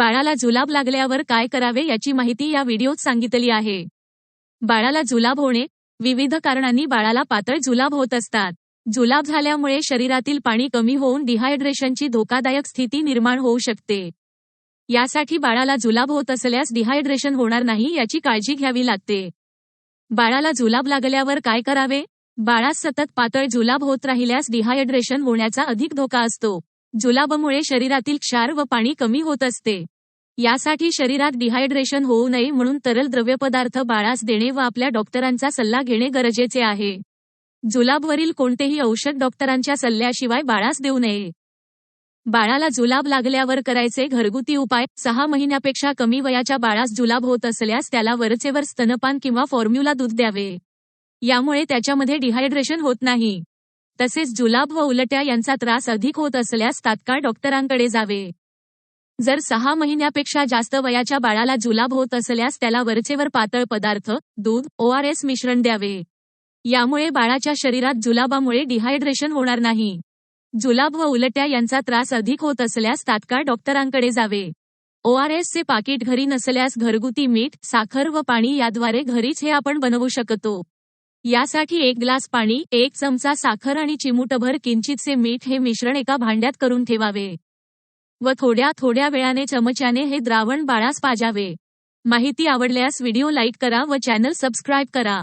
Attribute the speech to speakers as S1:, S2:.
S1: बाळाला जुलाब लागल्यावर काय करावे याची माहिती या व्हिडिओत सांगितली आहे. बाळाला जुलाब होणे विविध कारणांनी बाळाला पातळ जुलाब होत असतात. जुलाब झाल्यामुळे शरीरातील पाणी कमी होऊन डिहायड्रेशनची धोकादायक स्थिती निर्माण होऊ शकते. यासाठी बाळाला जुलाब होत असल्यास डिहायड्रेशन होणार नाही याची काळजी घ्यावी लागते. बाळाला जुलाब लागल्यावर काय करावे? बाळास सतत पातळ जुलाब होत राहिल्यास डिहायड्रेशन होण्याचा अधिक धोका असतो. जुलाबमुळे शरीरातील क्षार व पाणी कमी होत असते. यासाठी शरीरात डिहायड्रेशन होऊ नये म्हणून तरल द्रव्यपदार्थ बाळास देणे व आपल्या डॉक्टरांचा सल्ला घेणे गरजेचे आहे. जुलाबवरील कोणतेही औषध डॉक्टरांच्या सल्ल्याशिवाय बाळास देऊ नये. बाळाला जुलाब लागल्यावर करायचे घरगुती उपाय सहा महिन्यापेक्षा कमी वयाच्या बाळास जुलाब होत असल्यास त्याला वरचेवर स्तनपान किंवा फॉर्म्युला दूध द्यावे. यामुळे त्याच्यामध्ये डिहायड्रेशन होत नाही. तसेच जुलाब व उलट्या यांचा त्रास अधिक होत असल्यास तात्काळ डॉक्टरांकडे जावे. जर सहा महिन्यापेक्षा जास्त वयाच्या बाळाला जुलाब होत असल्यास त्याला वरचेवर पातळ पदार्थ दूध ओआरएस मिश्रण द्यावे. यामुळे बाळाच्या शरीरात जुलाबामुळे डिहायड्रेशन होणार नाही. जुलाब व उलट्या यांचा त्रास अधिक होत असल्यास तात्काळ डॉक्टरांकडे जावे. चे पाकिट घरी नसल्यास घरगुती मीठ साखर व पाणी याद्वारे घरीच हे आपण बनवू शकतो. यासाठी एक ग्लास पाणी एक चमचा साखर आणि चिमूटभर किंचितसे मीठ हे मिश्रण एका भांड्यात करून ठेवावे. व थोड्या थोड्या वेळाने चमच्याने हे द्रावण बाळास पाजावे. माहिती आवडल्यास व्हिडिओ लाईक करा व चॅनल सबस्क्राईब करा.